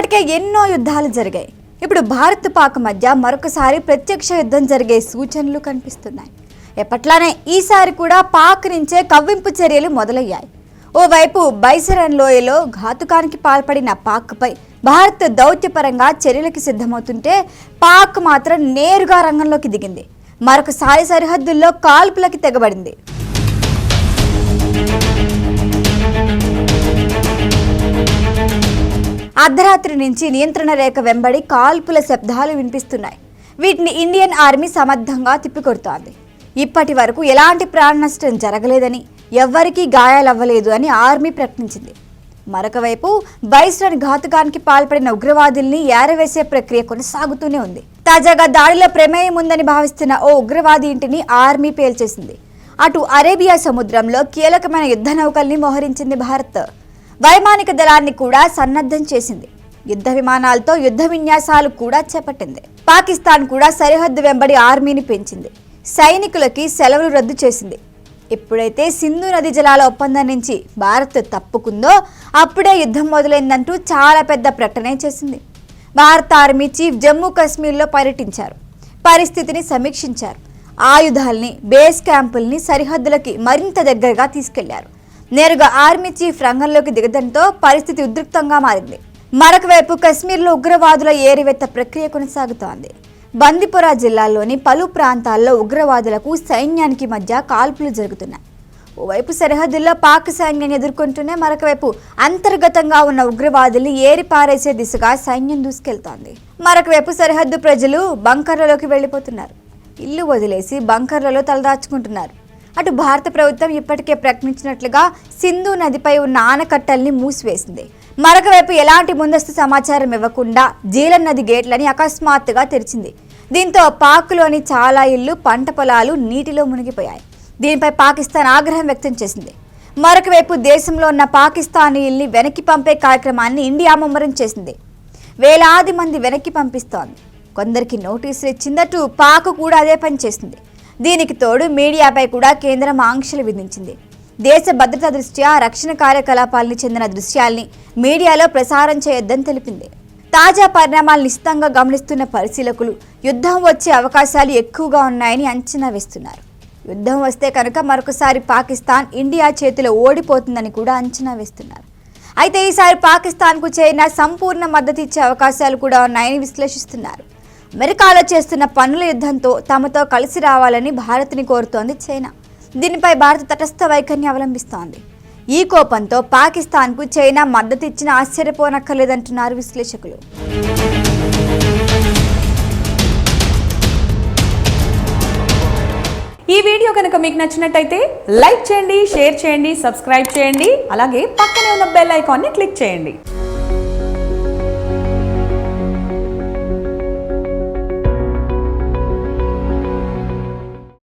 ఇప్పటికే ఎన్నో యుద్ధాలు జరిగాయి. ఇప్పుడు భారత్ పాక్ మధ్య మరొకసారి ప్రత్యక్ష యుద్ధం జరిగే సూచనలు కనిపిస్తున్నాయి. ఎప్పట్లానే ఈసారి కూడా పాక్ నుంచే కవ్వింపు చర్యలు మొదలయ్యాయి. ఓవైపు బైసరన్ లోయలో ఘాతుకానికి పాల్పడిన పాక్పై భారత్ దౌత్యపరంగా చర్యలకు సిద్ధమవుతుంటే పాక్ మాత్రం నేరుగా రంగంలోకి దిగింది. మరొకసారి సరిహద్దుల్లో కాల్పులకి తెగబడింది. అర్ధరాత్రి నుంచి నియంత్రణ రేఖ వెంబడి కాల్పుల శబ్దాలు వినిపిస్తున్నాయి. వీటిని ఇండియన్ ఆర్మీ సమర్థంగా తిప్పికొడుతోంది. ఇప్పటి వరకు ఎలాంటి ప్రాణ నష్టం జరగలేదని ఎవ్వరికీ గాయాలవ్వలేదు అని ఆర్మీ ప్రకటించింది. మరొకవైపు బైస్రన్ ఘాతుకానికి పాల్పడిన ఉగ్రవాదుల్ని ఏరవేసే ప్రక్రియ కొనసాగుతూనే ఉంది. తాజాగా దాడిలో ప్రమేయం ఉందని భావిస్తున్న ఓ ఉగ్రవాది ఇంటిని ఆర్మీ పేల్చేసింది. అటు అరేబియా సముద్రంలో కీలకమైన యుద్ధ నౌకల్ని మోహరించింది భారత్. వైమానిక దళాన్ని కూడా సన్నద్ధం చేసింది. యుద్ధ విమానాలతో యుద్ధ విన్యాసాలు కూడా చేపట్టింది. పాకిస్తాన్ కూడా సరిహద్దు వెంబడి ఆర్మీని పెంచింది. సైనికులకి సెలవులు రద్దు చేసింది. ఎప్పుడైతే సింధు నది జలాల ఒప్పందం నుంచి భారత్ తప్పుకుందో అప్పుడే యుద్ధం మొదలైందంటూ చాలా పెద్ద ప్రకటన చేసింది. భారత ఆర్మీ చీఫ్ జమ్మూ కాశ్మీర్లో పర్యటించారు. పరిస్థితిని సమీక్షించారు. ఆయుధాల్ని బేస్ క్యాంపుల్ని సరిహద్దులకి మరింత దగ్గరగా తీసుకెళ్ళారు. నేరుగా ఆర్మీ చీఫ్ రంగంలోకి దిగడంతో పరిస్థితి ఉద్రిక్తంగా మారింది. మరొక వైపు కశ్మీర్లో ఉగ్రవాదుల ఏరివేత ప్రక్రియ కొనసాగుతోంది. బందిపురా జిల్లాలోని పలు ప్రాంతాల్లో ఉగ్రవాదులకు సైన్యానికి మధ్య కాల్పులు జరుగుతున్నాయి. ఓవైపు సరిహద్దుల్లో పాక్ సైన్యాన్ని ఎదుర్కొంటూనే మరొకవైపు అంతర్గతంగా ఉన్న ఉగ్రవాదుల్ని ఏరిపారేసే దిశగా సైన్యం దూసుకెళ్తోంది. మరొకవైపు సరిహద్దు ప్రజలు బంకర్లలోకి వెళ్ళిపోతున్నారు. ఇల్లు వదిలేసి బంకర్లలో తలదాచుకుంటున్నారు. అటు భారత ప్రభుత్వం ఇప్పటికే ప్రకటించినట్లుగా సింధు నదిపై ఉన్న ఆనకట్టల్ని మూసివేసింది. మరొక వైపు ఎలాంటి ముందస్తు సమాచారం ఇవ్వకుండా జీలన్ నది గేట్లని అకస్మాత్తుగా తెరిచింది. దీంతో పాక్లోని చాలా ఇళ్ళు పంట పొలాలు నీటిలో మునిగిపోయాయి. దీనిపై పాకిస్తాన్ ఆగ్రహం వ్యక్తం చేసింది. మరొక వైపు దేశంలో ఉన్న పాకిస్తానీయుల్ని వెనక్కి పంపే కార్యక్రమాన్ని ఇండియా ముమ్మరం చేసింది. వేలాది మంది వెనక్కి పంపిస్తోంది. కొందరికి నోటీసులు ఇచ్చిందట్టు పాక్ కూడా అదే పని చేసింది. దీనికి తోడు మీడియాపై కూడా కేంద్రం ఆంక్షలు విధించింది. దేశ భద్రత దృష్ట్యా రక్షణ కార్యకలాపాలని చెందిన దృశ్యాల్ని మీడియాలో ప్రసారం చేయొద్దని తెలిపింది. తాజా పరిణామాలు నిశితంగా గమనిస్తున్న పరిశీలకులు యుద్ధం వచ్చే అవకాశాలు ఎక్కువగా ఉన్నాయని అంచనా వేస్తున్నారు. యుద్ధం వస్తే కనుక మరొకసారి పాకిస్తాన్ ఇండియా చేతిలో ఓడిపోతుందని కూడా అంచనా వేస్తున్నారు. అయితే ఈసారి పాకిస్తాన్కు చైనా సంపూర్ణ మద్దతు ఇచ్చే అవకాశాలు కూడా ఉన్నాయని విశ్లేషిస్తున్నారు. అమెరికాలో చేస్తున్న పన్నుల యుద్ధంతో తమతో కలిసి రావాలని భారత్ని కోరుతోంది చైనా. దీనిపై భారత్ తటస్థ వైఖరిని అవలంబిస్తోంది. ఈ కోపంతో పాకిస్తాన్కు చైనా మద్దతు ఇచ్చిన ఆశ్చర్యపోనక్కర్లేదంటున్నారు విశ్లేషకులు. ఈ వీడియో కనుక మీకు నచ్చినట్టయితే లైక్ చేయండి షేర్ చేయండి సబ్స్క్రైబ్ చేయండి అలాగే పక్కనే ఉన్న బెల్ ఐకాన్ని క్లిక్ చేయండి.